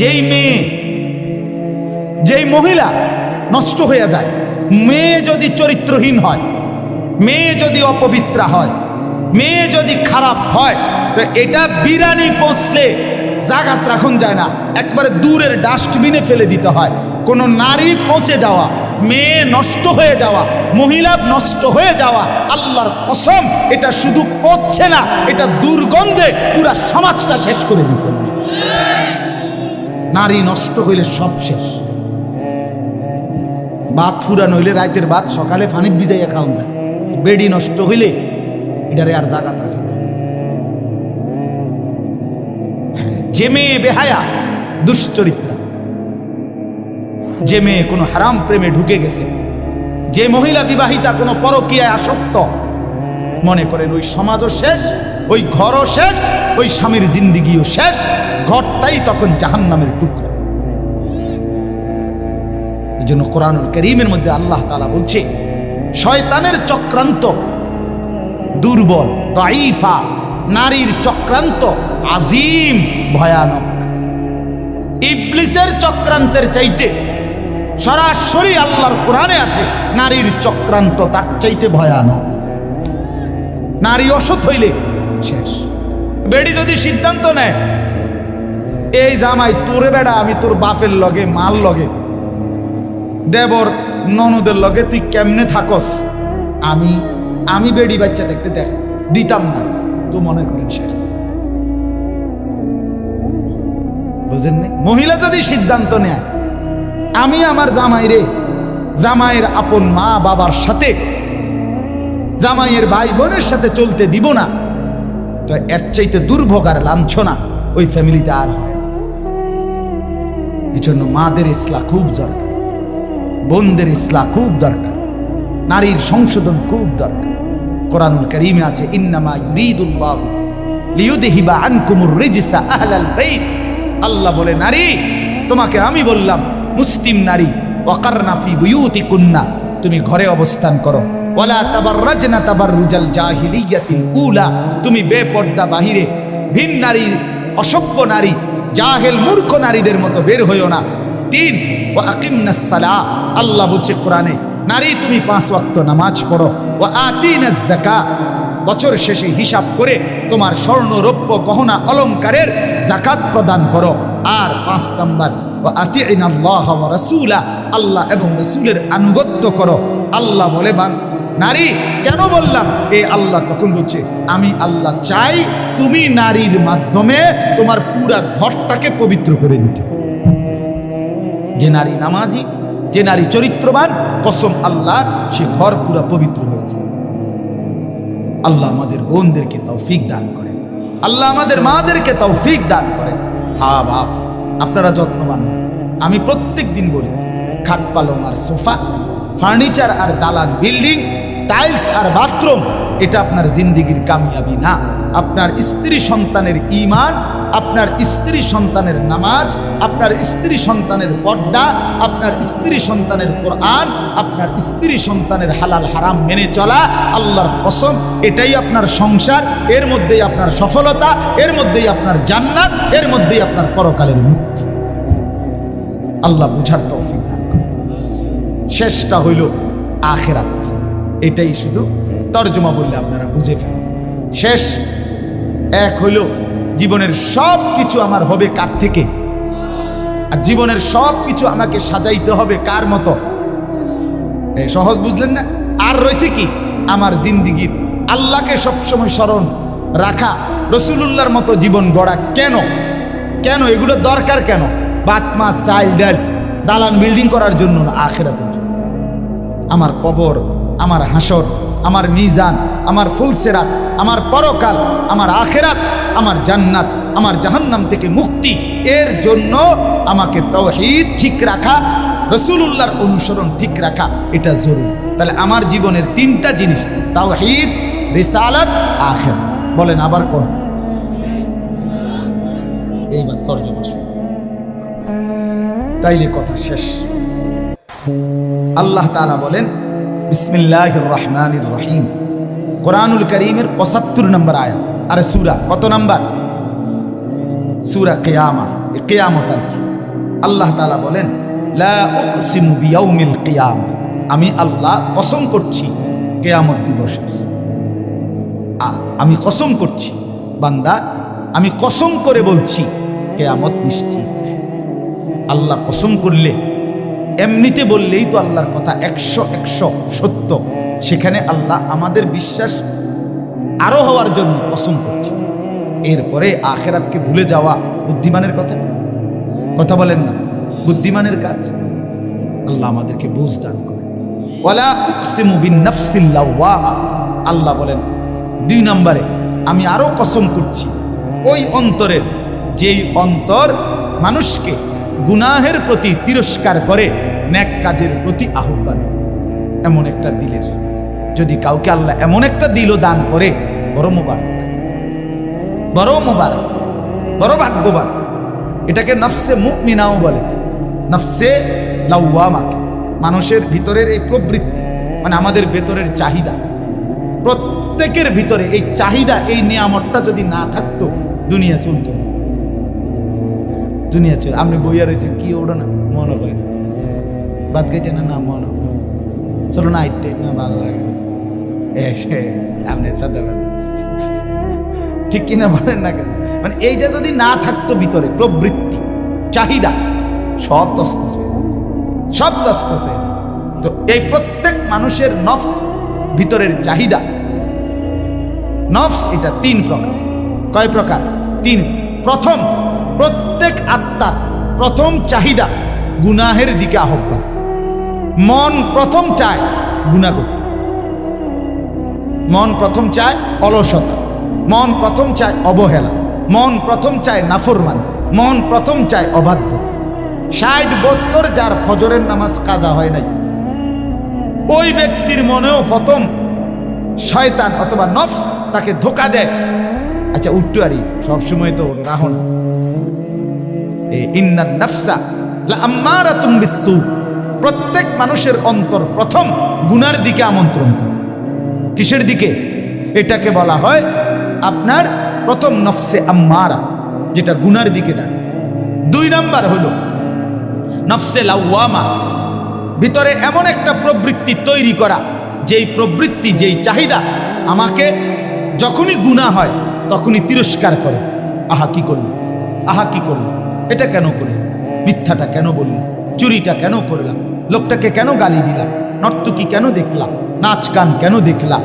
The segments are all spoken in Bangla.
যেই মেয়ে, যেই মহিলা নষ্ট হয়ে যায়, মেয়ে যদি চরিত্রহীন হয়, মেয়ে যদি অপবিত্রা হয়, মেয়ে যদি খারাপ হয়, তো এটা বিরানি পৌঁছলে জাগাত রাখুন যায় না। একবারে দূরের ডাস্টবিনে ফেলে দিতে হয়। কোনো নারী পচে যাওয়া, মেয়ে নষ্ট হয়ে যাওয়া, মহিলা নষ্ট হয়ে যাওয়া, আল্লাহর কসম, এটা শুধু পচছে না, এটা দুর্গন্ধে পুরা সমাজটা শেষ করে দিয়েছে। নারী নষ্ট হইলে সব শেষ। বাত ফুরান হইলে রাতের বাত, সকালে ফানিত ভিজাইয়া খাওয়া যায়। বেডি নষ্ট হইলে এটারে আর জাগাত রাখা যায়। যে মেয়ে বেহায়া, দুশ্চরিত্রা। যে মেয়ে কোনো হারাম প্রেমে ঢুকে গেছে। যে মহিলা বিবাহিতা কোনো পরকীয়ায় আসক্ত, মনে করেন ওই সমাজও শেষ, ওই ঘরও শেষ, ওই স্বামীর জিন্দিগিও শেষ। ঘরটাই তখন জাহান্নামের টুকরো। এই জন্য কোরআনুল করিমের মধ্যে আল্লাহ তালা বলছে, শয়তানের চক্রান্ত দুর্বল তাইফা নারীর চক্রান্ত আজিম, ভয়ানক। ইবলিসের চক্রান্তের চাইতে সরাসরি আল্লাহর কোরআনে আছে, নারীর চক্রান্ত তার চাইতে ভয়ানক। নারী অসৎ হইলে শেষ। বেড়ি যদি সিদ্ধান্ত নেয় এই জামাই, তোরে বেড়া, আমি তোর বাপের লগে মাল লগে, দেবর ননদের লগে তুই কেমনে থাকস? আমি আমি বেড়ি বাচ্চা দেখতে দেখ, দিতাম না। তো মনে করেন শেষ। বুঝেন? মহিলা যদি সিদ্ধান্ত নেয়, আমি আমার জামাইরে, জামাইয়ের আপন মা বাবার সাথে, জামাইয়ের ভাই বোনের সাথে চলতে দিব না, তো এর চাইতে দুর্ভোগ আর লাঞ্ছনা ওই ফ্যামিলিতে আর হয় না। এই জন্য মাদের ইসলা খুব দরকার, বোনদের ইসলা খুব দরকার, নারীর সংশোধন খুব দরকার কোরআনুল করিমে আছে, ইন্নামা ইউরিদুল্লাহ লিয়ুদহিবা আনকুমুর রিজসা আহলাল বাইত আল্লাহ বলে, নারী, তোমাকে আমি বললাম, মুসলিম নারী, ওয়াকারনা ফি বুয়ুতিকুন্না, তুমি ঘরে অবস্থান করো ওয়ালা তাবাররাজনা তাবাররুজাল জাহিলিয়াতিল উলা, তুমি বেপর্দা বাহিরে, ভিন নারী, অসভ্য নারী জাহেল মূর্খ নারীদের মতো বের হইও না। তিন ও আকিমনাস সালাহ আল্লাহ বলছে কোরআনে, নারী তুমি পাঁচ ওয়াক্ত নামাজ পড়ো ও আতিনাজ যাকাত বছর শেষে হিসাব করে তোমার স্বর্ণ রৌপ্য গহনা অলঙ্কারের জাকাত প্রদান করো। আর পাঁচ নাম্বার ও আতিন আল্লাহ রসুলা, আল্লাহ এবং রসুলের আনুগত্য করো। আল্লাহ বলে বান নারী, কেন বললাম? এ আল্লাহ তখন বলছে, আমি আল্লাহ চাই তুমি নারীর মাধ্যমে তোমার পুরা ঘরটাকে পবিত্র করে দিতে যে নারী নামাজি, যে নারী চরিত্রবান, কসম আল্লাহ, সে ঘর পুরা পবিত্র হয়েছে আল্লাহ আমাদের বোনদেরকে তৌফিক দান করেন। আল্লাহ আমাদের মাদেরকে তৌফিক দান করেন। হা, বাপ, আপনারা যত্নবান আমি প্রত্যেক দিন বলি, খাট পালং আর সোফা, ফার্নিচার আর দালান বিল্ডিং টাইলস আর বাথরুম, এটা আপনার জিন্দিগির কামিয়াবি না। আপনার স্ত্রী সন্তানের ইমান আপনার স্ত্রী সন্তানের নামাজ, আপনার স্ত্রী সন্তানের পর্দা, আপনার স্ত্রী সন্তানের কোরআন, আপনার স্ত্রী সন্তানের হালাল হারাম মেনে চলা আল্লাহর কসম, এটাই আপনার সংসার, এর মধ্যেই আপনার সফলতা, এর মধ্যেই আপনার জান্নাত, এর মধ্যেই আপনার পরকালের মুক্তি। আল্লাহ বুঝার তৌফিক দান শেষটা হইল আখেরাত। এটাই শুধু তর্জমা বললে আপনারা বুঝে ফেলেন। শেষ, এক হইল, জীবনের সব কিছু আমার হবে কার থেকে? আর জীবনের সব কিছু আমাকে সাজাইতে হবে কার মতো? সহজ বুঝলেন না? আর রয়েছে কি? আমার জিন্দিগির আল্লাহকে সবসময় স্মরণ রাখা, রসুলুল্লাহর মতো জীবন গড়া কেন? কেন? এগুলো দরকার কেন? বাত মাছ চাইল, ডাল, দালান বিল্ডিং করার জন্য না জন্য? আমার কবর আমার হাসর, আমার মিজান, আমার ফুলসেরাত, আমার পরকাল, আমার আখেরাত, আমার জান্নাত, আমার জাহান্নাম থেকে মুক্তি। এর জন্য আমাকে তৌহিদ ঠিক রাখা, রসুলুল্লাহর অনুসরণ ঠিক রাখা, এটা জরুরি। তাহলে আমার জীবনের তিনটা জিনিস, তাওহিদ, রিসালাত আখের বলেন আবার কোন? এইবার তর্জমা তাইলে কথা শেষ। আল্লাহ তাআলা বলেন রহিম করিমের নম্বর আয়াত। আরে সুরা, কত নাম্বার? সুরা আর কি। আল্লাহ তাআলা বলেন আমি আল্লাহ কসম করছি কেয়ামত দিবসে। আমি কসম করছি, বান্দা, আমি কসম করে বলছি, কেয়ামত নিশ্চিত। আল্লাহ কসম করলে এমনিতে বললেই তো আল্লাহর কথা, একশো একশো সত্য। সেখানে আল্লাহ আমাদের বিশ্বাস আরও হওয়ার জন্য কসম করছে। এরপরে আখেরাতকে ভুলে যাওয়া বুদ্ধিমানের কথা? কথা বলেন না, বুদ্ধিমানের কাজ? আল্লাহ আমাদেরকে বুঝ দান করে আল্লাহ বলেন, দুই নম্বরে, আমি আরও কসম করছি, ওই অন্তরের যেই অন্তর মানুষকে গুনাহের প্রতি তিরস্কার করে ন্যাক কাজের প্রতি আহ্বান। এমন একটা দিলের। যদি কাউকে আল্লাহ এমন একটা দিলও দান করে, বড় মোবারক। বড় মোবারক। বড় ভাগ্যবান। এটাকে নফসে মুমিনাও বলে। নফসে লাউয়ামাকে মানুষের ভিতরের এই প্রবৃত্তি মানে আমাদের ভেতরের চাহিদা। প্রত্যেকের ভিতরে এই চাহিদা, এই নিয়ামতটা যদি না থাকতো, দুনিয়া চলতো। দুনিয়া চল আপনি বইয়া রয়েছেন, কি ওড়ো না মনে বাদ গাইতে না না, মনে চলো না আইটে না, ভালো লাগে। এসে আপনি সাদা ঠিক কিনা বলেন না কেন? মানে এইটা যদি না থাকতো ভিতরে, প্রবৃত্তি, চাহিদা, সব তস্ত সব তস্ত তো এই প্রত্যেক মানুষের নফস ভিতরের চাহিদা। নফস এটা তিন প্রকার। কয় প্রকার? তিন। প্রথম, প্রত্যেক আত্মার প্রথম চাহিদা গুনাহের দিকে আহ্বান। মন প্রথম চায় গুণা করতে মন প্রথম চায় অলসতা। মন প্রথম চায় অবহেলা। মন প্রথম চায় নাফরমান। মন প্রথম চায় অবাধ্য। ষাট বছর যার ফজরের নামাজ কাজা হয় নাই, ওই ব্যক্তির মনেও প্রথম শয়তান অথবা নফস তাকে ধোকা দেয়। আচ্ছা উঠটু আরি, সবসময় তো রাহ না এ, ইন্নান নফসা লাম্মারাতুম বিসু প্রত্যেক মানুষের অন্তর প্রথম গুনার দিকে আমন্ত্রণ করে। কিসের দিকে? এটাকে বলা হয় আপনার প্রথম নফসে আম্মারা, যেটা গুনার দিকে ডাকে। দুই নাম্বার হলো নফসে লাউয়ামা ভিতরে এমন একটা প্রবৃত্তি তৈরি করা, যেই প্রবৃত্তি, যেই চাহিদা আমাকে যখনই গুণা হয়, তখনই তিরস্কার করে। আহা, কি করল? আহা, কি করল? এটা কেন করল? মিথ্যাটা কেন বললাম চুরিটা কেন করলাম? লোকটাকে কেন গালি দিলাম নর্তকী কেন দেখলা? নাচ গান কেন দেখলা?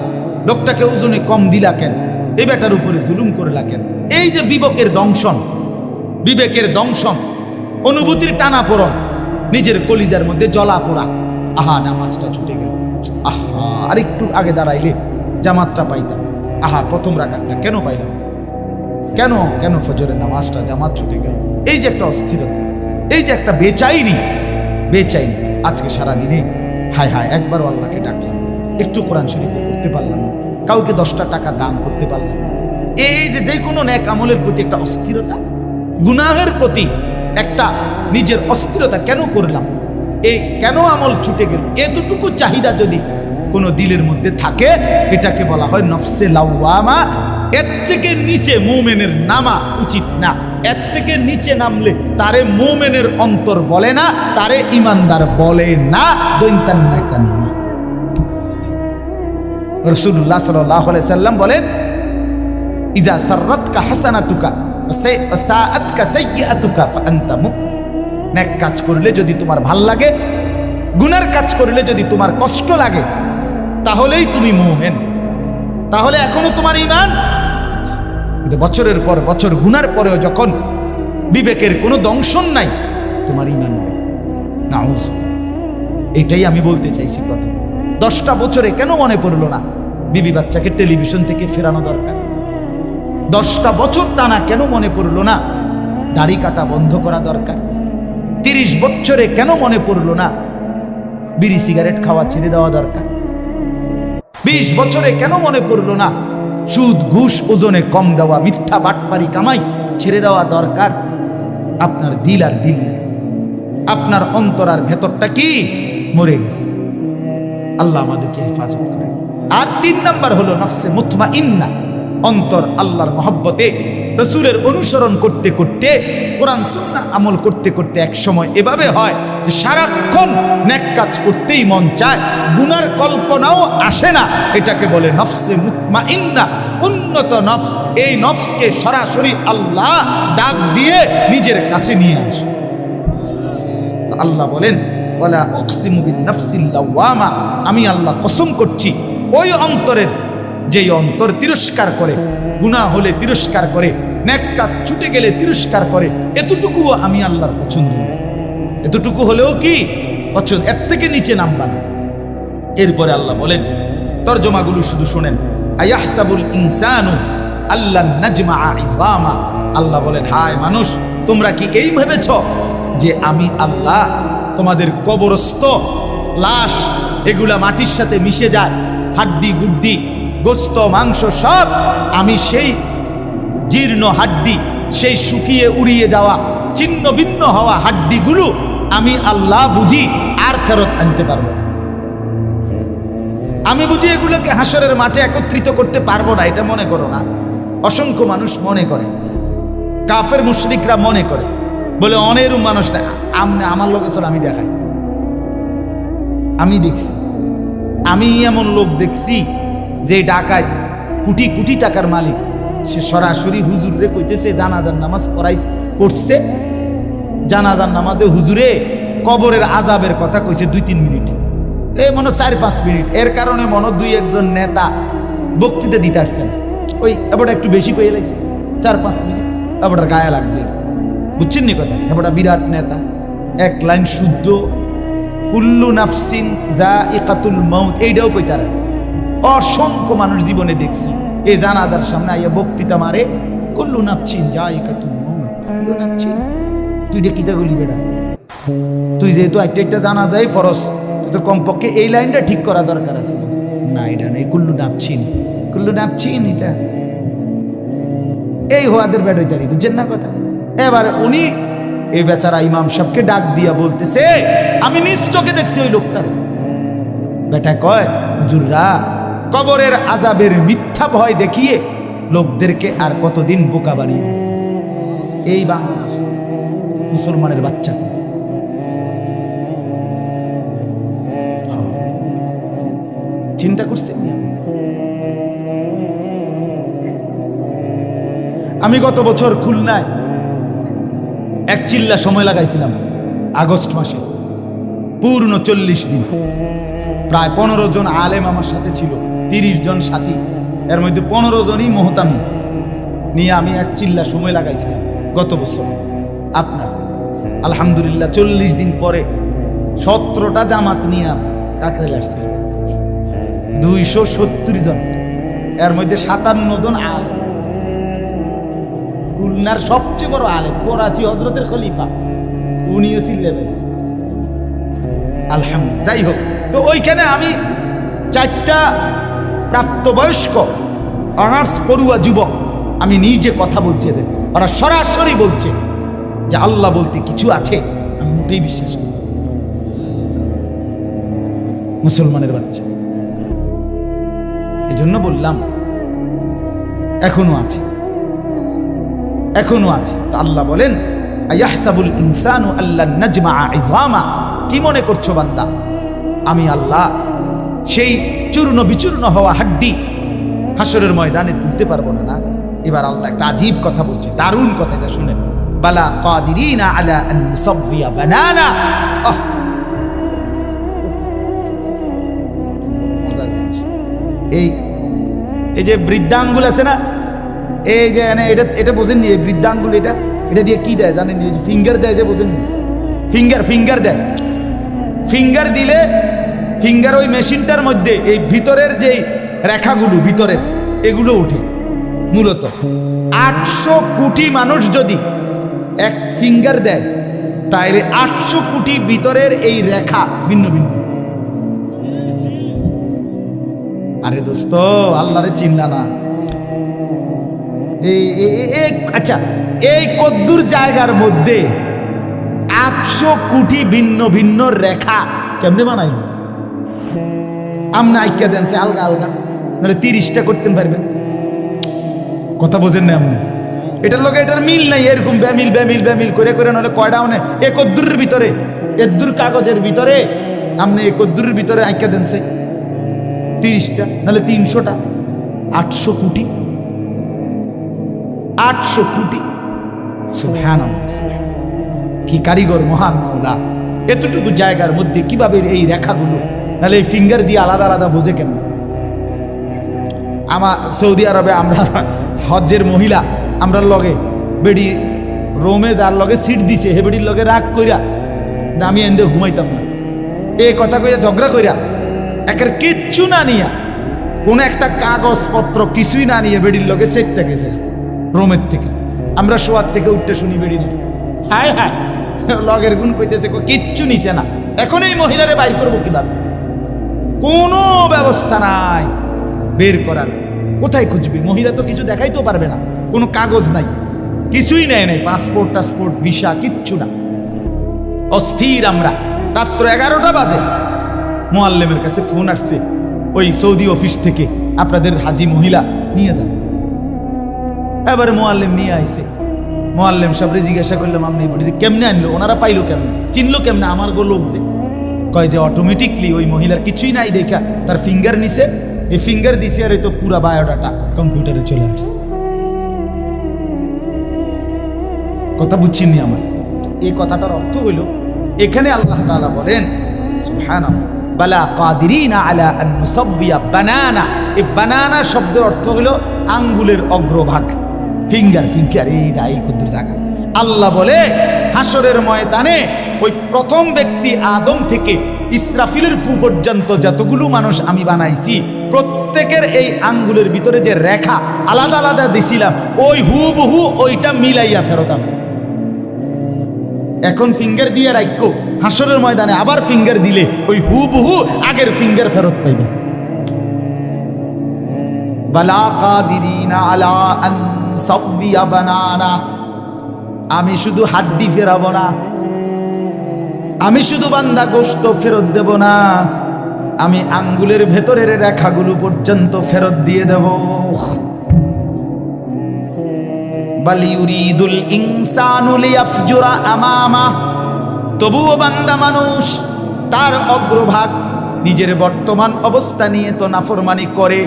লোকটাকে ওজনে কম দিলা কেন? এই বেটার উপরে জুলুম করলা কেন? এই যে বিবেকের দংশন বিবেকের দংশন, অনুভূতির টানা পড়ন নিজের কলিজার মধ্যে জলা পোড়া। আহা, নামাজটা ছুটে গেল। আহা আর একটু আগে দাঁড়াইলে জামাতটা পাইতাম। আহা, প্রথম রাখারটা কেন পাইলাম? কেন কেন ফজরের নামাজটা জামাত ছুটে গেল? এই যে একটা অস্থিরতা, এই যে একটা বেচাইনি বেচাইনি। আজকে সারা দিনে হায় হায় একবারও আল্লাহকে ডাকলাম। একটু কোরআন শরীফে করতে পারলাম কাউকে দশটা টাকা দান করতে পারলাম এই যে যে কোনো ন্যাক আমলের প্রতি একটা অস্থিরতা, গুনাহের প্রতি একটা নিজের অস্থিরতা কেন করলাম? এই কেন আমল ছুটে গেল? এতটুকু চাহিদা যদি কোনো দিলের মধ্যে থাকে, এটাকে বলা হয় নফসে লাউয়ামা এর থেকে নিচে মোমেনের নামা উচিত না। এর থেকে নিচে নামলে তারে মোমেনের অন্তর বলে না, তারে ইমানদার বলে না। দৈন্তান্না কান্না রসুল্লাহ সাল্লাহ সাল্লাম বলেন ইজা সাররাতকা মুমিন নেক কাজ করলে যদি তোমার ভালো লাগে, গুনার কাজ করলে যদি তোমার কষ্ট লাগে, তাহলেই তুমি মুমিন। তাহলে এখনও তোমার ঈমান কিন্তু বছরের পর বছর, গুনার পরেও যখন বিবেকের কোনো দংশন নাই, তোমার ইমান নাই। নাউজ। এটাই আমি বলতে চাইছি প্রথম। দশটা বছরে কেন মনে পড়ল না বিবি বাচ্চাকে টেলিভিশন থেকে ফেরানো দরকার? দশটা বছর টানা কেন মনে পড়ল না দাড়ি কাটা বন্ধ করা দরকার? তিরিশ বছরে কেন মনে পড়ল না বিড়ি সিগারেট খাওয়া ছেড়ে দেওয়া দরকার? বিশ বছরে কেন মনে পড়ল না সুদ, ঘুষ, ওজনে কম দেওয়া, মিথ্যা বাটপারি কামাই ছেড়ে দেওয়া দরকার। আপনার দিল আর দিল নেই। আপনার অন্তর আর ভেতরটা কি? মরে গেছে। আল্লাহ আমাদেরকে হেফাজত করে আর তিন নাম্বার হলো নফসে মুতমা ইন্না অন্তর আল্লাহর মহব্বতে, রসুলের অনুসরণ করতে করতে, কোরআন সুন্না আমল করতে করতে এক সময় এভাবে হয় সারাক্ষণ ন্যাক কাজ করতেই মন চায়। গুনার কল্পনাও আসে না। এটাকে বলে নফসে মুতমা ইন্না উন্নত নফস। এই নফসকে সরাসরি আল্লাহ ডাক দিয়ে নিজের কাছে নিয়ে আসে। আল্লাহ বলেন বলা উকসিমু বিন নাফসিল লাওয়ামা। আমি আল্লাহ কসম করছি, ওই অন্তরের যেই অন্তর তিরস্কার করে, গুনাহ হলে তিরস্কার করে ন্যাক কাজ ছুটে গেলে তিরস্কার করে, এতটুকুও আমি আল্লাহর পছন্দ নয়। এতটুকু হলেও কি? পছন্দ এর থেকে নিচে নামবা না। এরপরে আল্লাহ বলেন, তর্জমাগুলো শুধু শোনেন। আয়াহসাবুল ইনসানু আল্লাহ নাজমা ইজামা। আল্লাহ বলেন, হায় মানুষ, তোমরা কি এই ভেবেছ যে আমি আল্লাহ, তোমাদের কবরস্থ, লাশ, এগুলা মাটির সাথে মিশে যায়, হাড্ডি গুড্ডি, গোস্ত, মাংস, সব আমি সেই জীর্ণ হাড্ডি, সেই শুকিয়ে উড়িয়ে যাওয়া, ছিন্ন ভিন্ন হওয়া হাড্ডিগুলো আমি আল্লাহ বুঝি, আর ফেরত আনতে পারব না। আমি বুঝি এগুলোকে হাসরের মাঠে একত্রিত করতে পারব না, এটা মনে করো না। অসংখ্য মানুষ মনে করে। কাফের মুশরিকরা মনে করে। বলে অনেরও মানুষ আমনে, আমার লোক আসলে আমি দেখাই। আমি দেখছি। আমি এমন লোক দেখছি যে ডাকায় কোটি কোটি টাকার মালিক। সে সরাসরি হুজুরে কইতেছে, জানাজার নামাজ পড়াই পড়ছে জানাজার নামাজে হুজুরে কবরের আজাবের কথা কইছে দুই, তিন মিনিট। এই মনে চার, পাঁচ মিনিট। এর কারণে মনে দুই, একজন নেতা বক্তৃতা দিতে আসছে না। ওই এবারটা একটু বেশি কয়ে লাইছে। চার, পাঁচ মিনিট। এবারটা গায়ে লাগছে। বুঝছেন নি কথা? এবারটা বিরাট নেতা। এক লাইন শুদ্ধ। কুল্লু নাফসিন যা ইকাতুল মৌত এইটাও কইতারা অসংখ্য মানুষ জীবনে দেখছি এই জানাদার সামনে আইয়া বক্তৃতা মারে। কুল্লু নাফসিন যা ইকাতুল মৌত কুল্লু নাফসিন। তুই এটা কিতা গলি বেড়া তুই যেহেতু একটা একটা জানা যায় ফরস তো কমপক্ষে এই লাইনটা ঠিক করা দরকার আছে। না, এটা নেই কুল্লু নাপছিন কুল্লু নাপছিন এটা। এই হোয়াদের বেড হইতারি বুঝছেন না কথা? এবার উনি এই বেচারা ইমাম সাহেবকে ডাক দিয়া বলতেছে, আমি নিজ চোখে দেখছি ওই লোকটারে। বেটা কয়, হুজুররা, কবরের আজাবের মিথ্যা ভয় দেখিয়ে লোকদেরকে আর কতদিন বোকা বানিয়ে এই বাংলাদেশ মুসলমানের বাচ্চা। হ্যাঁ। চিন্তা করছেন আমি গত বছর খুলনায় এক চিল্লা সময় লাগাইছিলাম, আগস্ট মাসে। পূর্ণ চল্লিশ দিন। প্রায় পনেরো জন আলেম আমার সাথে ছিল, তিরিশ জন সাথী। এর মধ্যে পনেরো জনই মহতামি। নিয়ে আমি এক চিল্লা সময় লাগাইছিলাম গত বছর। আপনার? আলহামদুলিল্লাহ, চল্লিশ দিন পরে সতেরোটা জামাত নিয়ে কাকরেল আসছিল দুইশো সত্তর জন। এর মধ্যে সাতান্ন জন আলেম। খুলনার সবচেয়ে বড় আলেম করাচি হজরতের খলিফা। উনিও ছিলেন আলহামদুলিল্লাহ, যাই হোক। তো ওইখানে আমি চারটা প্রাপ্তবয়স্ক অনার্স পড়ুয়া যুবক আমি নিজে কথা বলছি এদের। ওরা সরাসরি বলছে যে আল্লাহ বলতে কিছু আছে, আমি মোটেই বিশ্বাস করি মুসলমানের বাচ্চা। এই জন্য বললাম, এখনও আছে। এখনও আছে। তা আল্লাহ বলেন, আয়াহসাবুল ইনসানু আল্লাহ নাজমা ইজামা কি মনে করছ বান্দা? আমি আল্লাহ সেই চূর্ণ বিচূর্ণ হওয়া হাড্ডি হাসরের ময়দানে তুলতে পারব না না। এবার আল্লাহ একটা আজীব কথা বলছে, দারুণ কথা এটা শুনেন। বালা কাদিরিনা আলা আন বানানা। আহ! এই এই যে বৃদ্ধাঙ্গুল আছে না? এই যে এটা এটা বোঝেননি এই বৃদ্ধাঙ্গুল এটা এটা দিয়ে কি দেয় জানেন ফিঙ্গার দেয় যে বোঝেন ফিঙ্গার ফিঙ্গার দেয়। ফিঙ্গার দিলে, ফিঙ্গার ওই মেশিনটার মধ্যে, এই ভিতরের যেই রেখাগুলো, ভিতরের, এগুলো উঠে মূলত। আটশো কোটি মানুষ যদি এক ফিঙ্গার দেয়। তাইলে আটশো কোটি ভিতরের এই রেখা ভিন্ন ভিন্ন। আরে দোস্ত, আল্লাহরে চিন্তা না। এই আচ্ছা এই কদ্দুর জায়গার মধ্যে আটশো কোটি ভিন্ন ভিন্ন রেখা কেমনে বানাইল? আমনে আইকা দেন আলগা আলগা। নাহলে তিরিশটা করতে পারবেন। কথা বোঝেন না আপনি এটার লোকে এটার মিল নাই, এরকম ব্যামিল ব্যামিল ব্যামিল করে করে নলে কয়টা মানে একদ্দুরের ভিতরে এদ্দুর কাগজের ভিতরে। আপনি একদ্দুরের ভিতরে আঁকা দেন সে তিরিশটা, নাহলে তিনশোটা, আটশো কোটি। আটশো কোটি। কি কারিগর মহান মাওলা। এতটুকু জায়গার মধ্যে কীভাবে এই রেখাগুলো, নাহলে এই ফিঙ্গার দিয়ে আলাদা আলাদা বোঝে কেন আমার সৌদি আরবে আমরা হজ্জের মহিলা আমরা লগে বেডি রোমে যার লগে সিট দিছে, হে বেডির লগে রাগ কইরা আমি এন্দে ঘুমাইতাম না। এ কথা কইয়া ঝগড়া কইরা একের কিচ্ছু না নিয়া, কোন একটা কাগজপত্র কিছুই না নিয়ে বেডির লগে সেটতে গেছে রোমের থেকে। আমরা শোয়ার থেকে উঠতে শুনি বেডি না হায় হায়, লগের গুণ কইতেছে কিচ্ছু নিছে না। এখন এই মহিলারে বাইর করব কীভাবে? কোনো ব্যবস্থা নাই, বের করার। কোথায় খুঁজবি? মহিলা তো কিছু দেখাইতেও পারবে না। কোনো কাগজ নাই। কিছুই নেয় নাই, পাসপোর্ট, টাসপোর্ট, ভিসা, কিচ্ছু না। অস্থির আমরা। রাত্র এগারোটা বাজে। মোয়াল্লেমের কাছে ফোন আসছে, ওই সৌদি অফিস থেকে আপনাদের হাজি মহিলা নিয়ে যান। এবারে মোয়াল্লেম নিয়ে আইসে মোয়াল্লেম সাহেবরে জিজ্ঞাসা করলাম আপনি বলি কেমনে আনলো? ওনারা পাইলো কেমনে? চিনলো কেমনে? আমার গো লোক যে। কয় যে অটোমেটিকলি ওই মহিলার কিছুই নাই দেখা। তার ফিঙ্গার নিছে। এই ফিঙ্গার দিছে আর এই তো পুরা বায়োডাটা কম্পিউটারে চলে আসছে। কথা বুঝছেননি আমার? এই কথাটার অর্থ হইল, এখানে আল্লাহ তাআলা বলেন বালা কাদিরিনা আলা আন বানানা। এই বানানা শব্দের অর্থ হলো আঙ্গুলের অগ্রভাগ ফিঙ্গার ফিঙ্গার এই রাই কুদ্দুর জায়গা। আল্লাহ বলে, হাসরের ময়দানে ওই প্রথম ব্যক্তি আদম থেকে ইসরাফিলের ফু পর্যন্ত যতগুলো মানুষ আমি বানাইছি, প্রত্যেকের এই আঙ্গুলের ভিতরে যে রেখা আলাদা আলাদা দিছিলাম, ওই হুবহু ওইটা মিলাইয়া ফেরত আনব। এখন ফিঙ্গার দিয়ে রাখো হাসরের ময়দানে আবার ফিঙ্গার দিলে ওই হুবহু আগের ফিঙ্গার ফেরত পাইবে। আমি শুধু হাড্ডি ফেরাবো না। আমি শুধু বান্দা গোস্ত ফেরত দেব না। আমি আঙ্গুলের ভেতরের রেখাগুলো পর্যন্ত ফেরত দিয়ে দেব। বালিউরিদুল ইনসানু লিয়াফজুরা আমামা। তবুও বান্দা মানুষ, তার অগ্রভাগ নিজের বর্তমান অবস্থা নিয়ে তো নাফরমানি করে,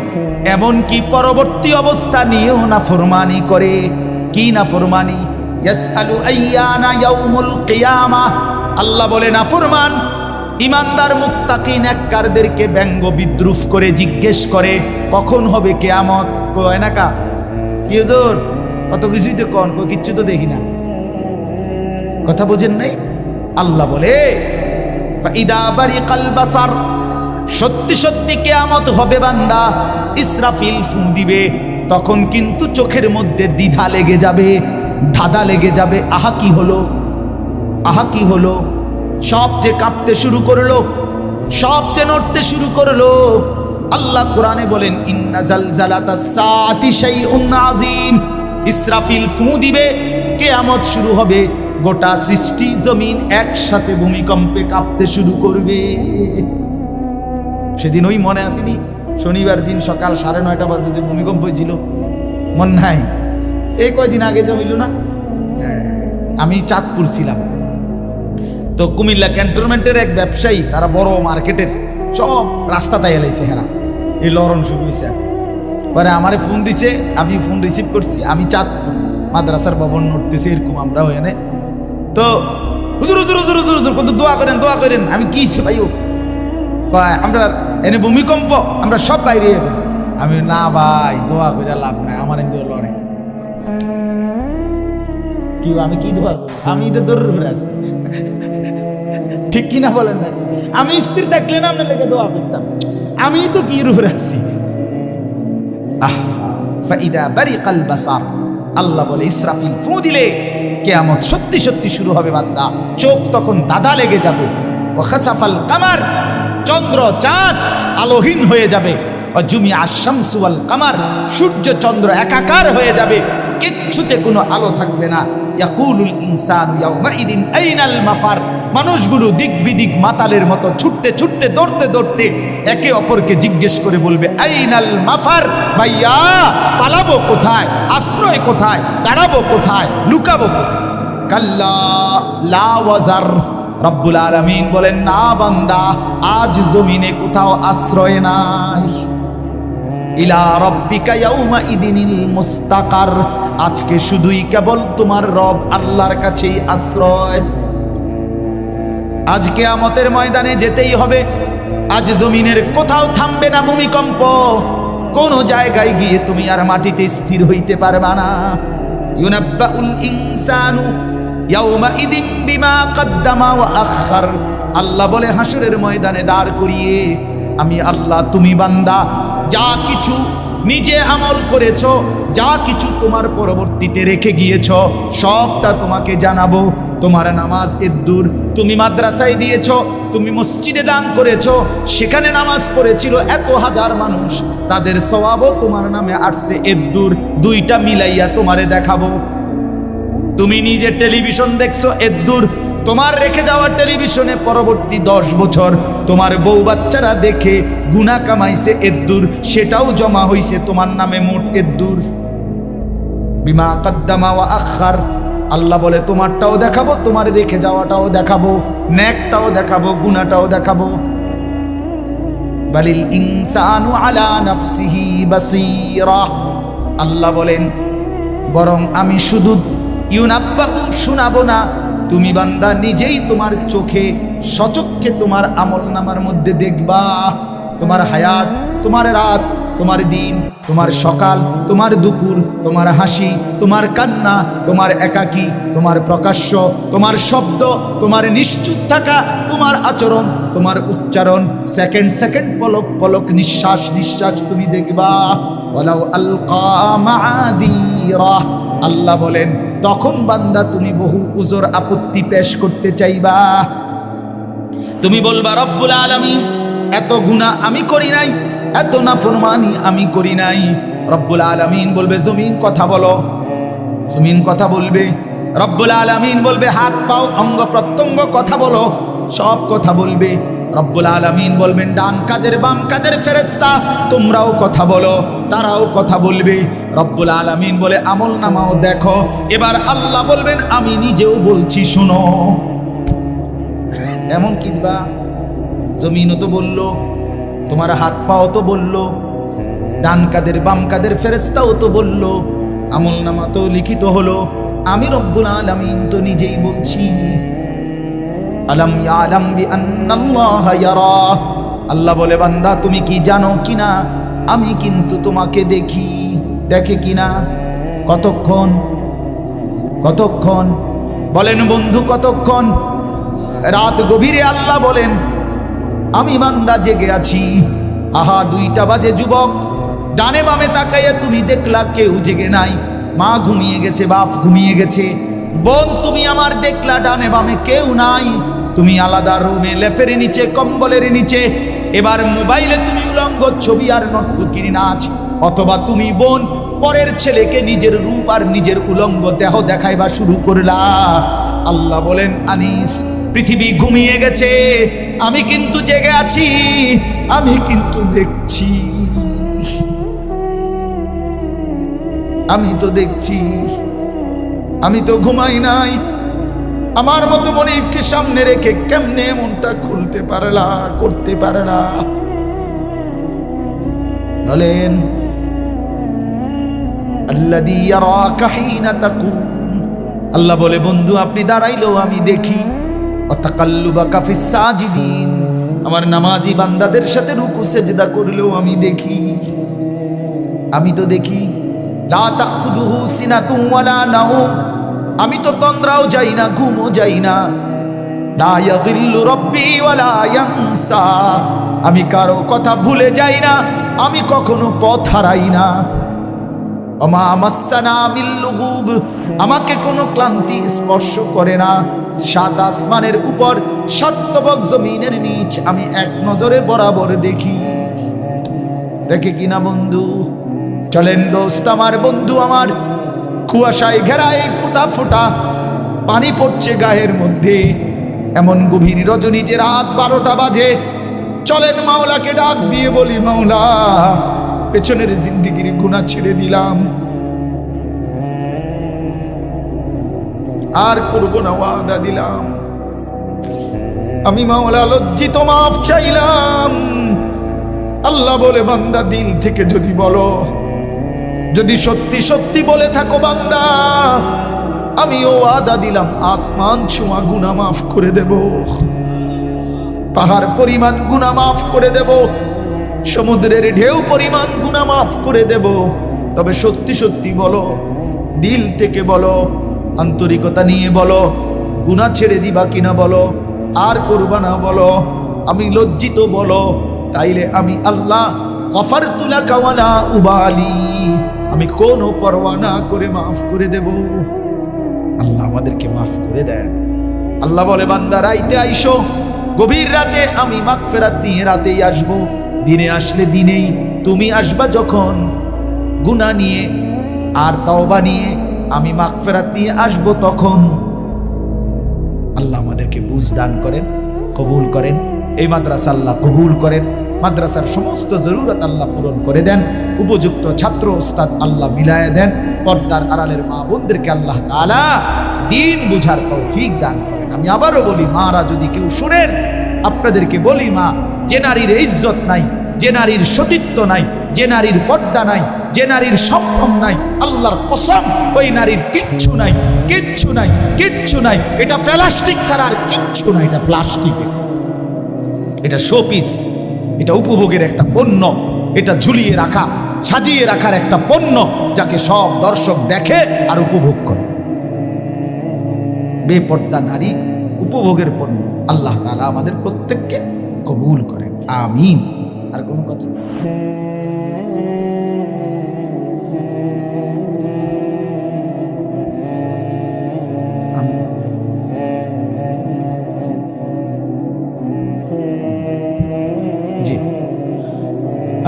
এমনকি পরবর্তী অবস্থা নিয়েও নাফরমানি করে। কি নাফরমানি? ইয়াসআলু আইয়ানা ইয়াউমুল কিয়ামা। আল্লাহ বলে, নাফরমান, ইমানদার মুত্তাকিন এককারদেরকে ব্যঙ্গ বিদ্রুপ করে জিজ্ঞেস করে, কখন হবে কেয়ামত? কয় না কা? কি কত কিছুই তো কন কিচ্ছু তো দেখি না। কথা বোঝেন নাই? আল্লাহ বলে সত্যি সত্যি কেয়ামত হবে বান্দা, ইসরাফিল ফু দিবে, তখন কিন্তু চোখের মধ্যে দ্বিধা লেগে যাবে, ধাঁধা লেগে যাবে। আহা কি হলো? আহা কি হলো? সব যে কাঁপতে শুরু করল, সব যে নড়তে শুরু করল, আল্লাহ কোরআনে বলেন, ইন্না জালজালাতা সাআতি শাইউন আযীম ইসরাফিল ফু দিবে, কেয়ামত শুরু হবে। গোটা সৃষ্টি জমিন একসাথে ভূমিকম্পে কাঁপতে শুরু করবে। সেদিন ওই মনে আসেনি, শনিবার দিন সকাল সাড়ে নয়টা বাজে যে ভূমিকম্প হয়েছিল। মন নাই এই কয়দিন আগে যে হইল না? আমি চাঁদপুর ছিলাম। তো কুমিল্লা ক্যান্টনমেন্টের এক ব্যবসায়ী, তারা বড় মার্কেটের, সব রাস্তা তাই এলাইছে হেরা। এই লরণ শুরু হয়েছে পরে আমারে ফোন দিছে আমি ফোন রিসিভ করছি আমি চাঁদপুর মাদ্রাসার ভবন নড়তেছে এরকম আমরা এনে তো হুজুর হুজুর হুজুর হুজুর হুজুর কত দোয়া করেন দোয়া করেন আমি কি কয়, আমরা এনে ভূমিকম্প আমরা সব বাইরে হয়ে আমি না ভাই দোয়া করে লাভ নাই আমার এনে লড়ে। কি আমি কি দোয়া করব? আমি এটা দৌড়ের উপরে আছি। ঠিক কিনা বলেন না আমি স্থির থাকলে না আপনার লেগে দোয়া করতাম। আমি তো কি উপরে আছি? আহ, ফাইদা বারিকাল বাসার। আল্লাহ বলে, ইসরাফিল, ফু দিলে কেয়ামত সত্যি সত্যি শুরু হবে বান্দা। চোখ তখন দাদা লেগে যাবে। ও খাসাফাল কামার, চন্দ্র চাঁদ আলোহীন হয়ে যাবে। ও জুমি আশামসুয়াল কামার, সূর্য চন্দ্র একাকার হয়ে যাবে। কিচ্ছুতে কোনো আলো থাকবে না। ইয়াকুলুল ইনসান ইয়াউমাইদিন আইনাল মাফার। মানুষগুলো দিক বিদিক মাতালের মতো ছুটতে ছুটতে, দৌড়তে দৌড়তে একে অপরকে জিজ্ঞেস করে বলবে, আইনাল মাফার ভাইয়া, পালাবো কোথায়? আশ্রয় কোথায়? দাঁড়াবো কোথায়? লুকাবো কাল্লা রব্বুল আলামিন বলেন, না বান্দা, আজ জমিনে কোথাও আশ্রয় নাই। ইলা রব্বিকা ইয়াউমা ইদিনিল মুস্তাকার। আজকে শুধুই কেবল তোমার রব আল্লাহর কাছেই আশ্রয়। আজকে আমতের ময়দানে যেতেই হবে আজ জমিনের কোথাও থামবে না ভূমিকম্প। কোন জায়গায় গিয়ে তুমি আর মাটিতে স্থির হইতে পারবা না। ইউনাব্বাউল ইনসানু ইয়াউমা ইদিম বিমা কদ্দামা আখার আল্লাহ বলে, হাসরের ময়দানে দাঁড় করিয়ে আমি আল্লাহ, তুমি বান্দা, যা কিছু নিজে আমল করেছ, যা কিছু তোমার পরবর্তীতে রেখে গিয়েছ, সবটা তোমাকে জানাব। তোমার নামাজ এদ্দুর তুমি মাদ্রাসায় দিয়েছ, তুমি মসজিদে দান করেছ, সেখানে নামাজ পড়েছিল এত হাজার মানুষ। তাদের স্বভাবও তোমার নামে আসছে এদ্দুর দুইটা মিলাইয়া তোমারে দেখাবো। তুমি নিজে টেলিভিশন দেখছ এদ্দুর তোমার রেখে যাওয়া টেলিভিশনে পরবর্তী দশ বছর তোমার বউ বাচ্চারা দেখে গুনা কামাইছে এদ্দুর সেটাও জমা হইছে তোমার নামে মোট এদ্দুর বিমা কাদ্দামা ওয়া আখার আল্লাহ বলে, তোমারটাও দেখাবো, তোমার রেখে যাওয়াটাও দেখাবো, ন্যাকটাও দেখাবো গুনাটাও দেখাবো। বালিল ইনসানু আলা নাফসিহি বাসীরা। আল্লাহ বলেন, বরং আমি শুধু ইউনাব্বাহু শোনাবো না, তুমি বান্দা নিজেই তোমার চোখে সচক্ষে তোমার আমল নামার মধ্যে দেখবা। তোমার হায়াত, তোমার রাত তোমার দিন, তোমার সকাল, তোমার দুপুর, তোমার হাসি, তোমার কান্না, তোমার একাকী, তোমার প্রকাশ্য, তোমার শব্দ, তোমার নিশ্চুপ থাকা, তোমার আচরণ, তোমার উচ্চারণ। সেকেন্ড সেকেন্ড, পলক পলক, নিঃশ্বাস নিঃশ্বাস তুমি দেখবা। ওয়ালাউ আলকা মাআদিরা। আল্লাহ বলেন, তখন বান্দা তুমি বহু উজোর আপত্তি পেশ করতে চাইবা। তুমি বলবা, রব্বুল আলামিন, এত গুনাহ আমি করি নাই। এত নাফরমানি আমি করি নাই। রব্বুল আলামিন বলবে, জমিন কথা বলো। জমিন কথা বলবে। রব্বুল আলামিন বলবে, হাত পাও, অঙ্গ প্রত্যঙ্গ কথা বলো। সব কথা বলবে। রব্বুল আলামিন বলবেন, ডান কাদের বাম কাদের ফেরেস্তা তোমরাও কথা বলো। তারাও কথা বলবে। রব্বুল আলামিন বলে, আমল নামাও দেখো। এবার আল্লাহ বলবেন, আমি নিজেও বলছি, শোনো। এমন কিনবা জমিনও তো বলল। তোমার হাত পাও তো বলল, ডান কাদের বাম কাদের ফেরেস্তাও তো বলল, আমল নামা তো লিখিত হলো, আমি রব্বুল আলামিন তো নিজেই বলছি। আলম ইয়ালাম বি আন্নাল্লাহা ইয়ারা। আল্লাহ বলে, বান্দা, তুমি কি জানো কিনা? আমি কিন্তু তোমাকে দেখি। দেখে কিনা? কতক্ষণ? কতক্ষণ? বলেন বন্ধু, কতক্ষণ? রাত গভীরে আল্লাহ বলেন আমি বান্দা জেগে আছি। আহা, দুইটা বাজে যুবক। ডানে বামে তাকাইয়া তুমি দেখলা কেউ জেগে নাই। মা ঘুমিয়ে গেছে, বাপ ঘুমিয়ে গেছে। বোন, তুমি আমার দেখলা ডানে বামে কেউ নাই। তুমি আলাদা রুমে লেফের নিচে, কম্বলের নিচে। এবার মোবাইলে তুমি উলঙ্গ ছবি আর নর্তকির নাচ। অথবা তুমি বোন, পরের ছেলেকে নিজের রূপ আর নিজের উলঙ্গ দেহ দেখাইবা শুরু করলা। আল্লাহ বলেন, আনিস পৃথিবী ঘুমিয়ে গেছে। আমি কিন্তু জেগে আছি, আমি কিন্তু দেখছি। আমি তো দেখছি, আমি তো ঘুমাই নাই। আমার মতো মনিবকে সামনে রেখে কেমনে মনটা খুলতে পারলা, করতে পারলা? বলেন আল্লাহ বলে, বন্ধু, আপনি দাঁড়াইলেও আমি দেখি। আমার নামাজি বান্দাদের সাথে রুকু সেজদা করলেও আমি দেখি। আমি তো দেখি আমি তো তন্দ্রাও যাই না, ঘুমও যাই না। আমি কারও কথা ভুলে যাই না, আমি কখনো পথ হারাই না। আমাকে কোনো ক্লান্তি স্পর্শ করে না। সাত আসমানের উপর সত্যবক জমিনের নিচ আমি এক নজরে বরাবর দেখি। দেখে কিনা বন্ধু? চলেন দোস্ত আমার বন্ধু আমার। কুয়াশায় ঘেরায় ফুটা ফুটা পানি পড়ছে গায়ের মধ্যে। এমন গভীর রজনীতে রাত বারোটা বাজে। চলেন মাওলাকে ডাক দিয়ে বলি, মাওলা, পেছনের জিন্দিগির গুণা ছেড়ে দিলাম। আর করব না ওয়াদা দিলাম। আমি মাওলা লজ্জিত, মাফ চাইলাম। আল্লাহ বলে, বান্দা, দিল থেকে যদি বলো, যদি সত্যি সত্যি বলে থাকো বান্দা, আমিও ওয়াদা দিলাম, আসমান ছোঁয়া গুনা মাফ করে দেব। পাহাড় পরিমাণ গুনা মাফ করে দেব। সমুদ্রের ঢেউ পরিমাণ গুনা মাফ করে দেব। তবে সত্যি সত্যি বলো, দিল থেকে বলো আন্তরিকতা নিয়ে বলো গুনা ছেড়ে দিবা কিনা বলো, আর করবা না বলো, আমি লজ্জিত বলো, তাইলে আমি আল্লাহ অফার তুলা উবালি, আমি কোনো পরোয়া না করে মাফ করে দেব। আল্লাহ আমাদেরকে মাফ করে দেন। আল্লাহ বলে, বান্দা, রাইতে আইসো, গভীর রাতে আমি মাগ ফেরাত দিয়ে রাতেই আসব। দিনে আসলে দিনেই তুমি আসবা যখন গুণা নিয়ে আর তওবা নিয়ে আমি মাগ ফেরাত নিয়ে আসব তখন। আল্লাহ আমাদেরকে বুঝ দান করেন, কবুল করেন, এই মাদ্রাসা আল্লাহ কবুল করেন, মাদ্রাসার সমস্ত জরুরত আল্লাহ পূরণ করে দেন, উপযুক্ত ছাত্র ওস্তাদ আল্লাহ মিলায় দেন, পর্দার আড়ালের মা বোনদেরকে আল্লাহ তাআলা দিন বুঝার তৌফিক দান করেন। আমি আবারও বলি, মারা যদি কেউ শুনেন, আপনাদেরকে বলি, মা, যে নারীর ইজ্জত নাই যে নারীর সতীত্ব নাই, যে নারীর পর্দা নাই, যে নারীর সম্ভ্রম নাই, আল্লাহর কসম ওই নারীর কিচ্ছু নাই কিচ্ছু নাই কিচ্ছু নাই। এটা প্লাস্টিক ছাড়া আর কিচ্ছু নাই, এটা প্লাস্টিক। এটা শোপিস, এটা উপভোগের একটা পণ্য, এটা ঝুলিয়ে রাখা, সাজিয়ে রাখার একটা পণ্য যাকে সব দর্শক দেখে আর উপভোগ করে। বেপর্দা নারী উপভোগের পণ্য, আল্লাহ তালা আমাদের প্রত্যেককে কবুল করেন, আমিন। আর কোন কথা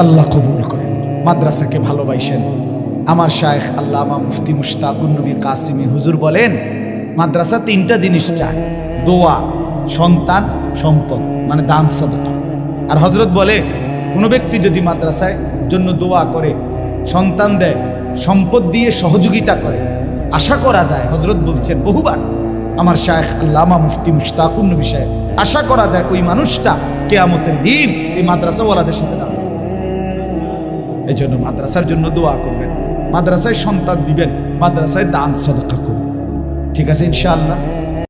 আল্লাহ কবুল করেন। মাদ্রাসাকে ভালোবাসেন। আমার শায়েখ আল্লামা মুফতি মুশতাকুন নবী কাসিমি হুজুর বলেন, মাদ্রাসা তিনটা জিনিস চায়। দোয়া, সন্তান, সম্পদ মানে দান, সদকা। আর হজরত বলে কোনো ব্যক্তি যদি মাদ্রাসায় জন্য দোয়া করে, সন্তান দেয়, সম্পদ দিয়ে সহযোগিতা করে, আশা করা যায় হজরত বলছেন, বহুবার আমার শায়েখ আল্লামা মুফতি মুশতাকুন সাহেব, আশা করা যায় ওই মানুষটা কেয়ামতের দিন এই মাদ্রাসাওয়ালাদের সাথে দাঁড়াবে। এই জন্য মাদ্রাসার জন্য দোয়া করবেন। মাদ্রাসায় সন্তান দিবেন, মাদ্রাসায় দান সদকা করবেন। ঠিক আছে ইনশাআল্লাহ?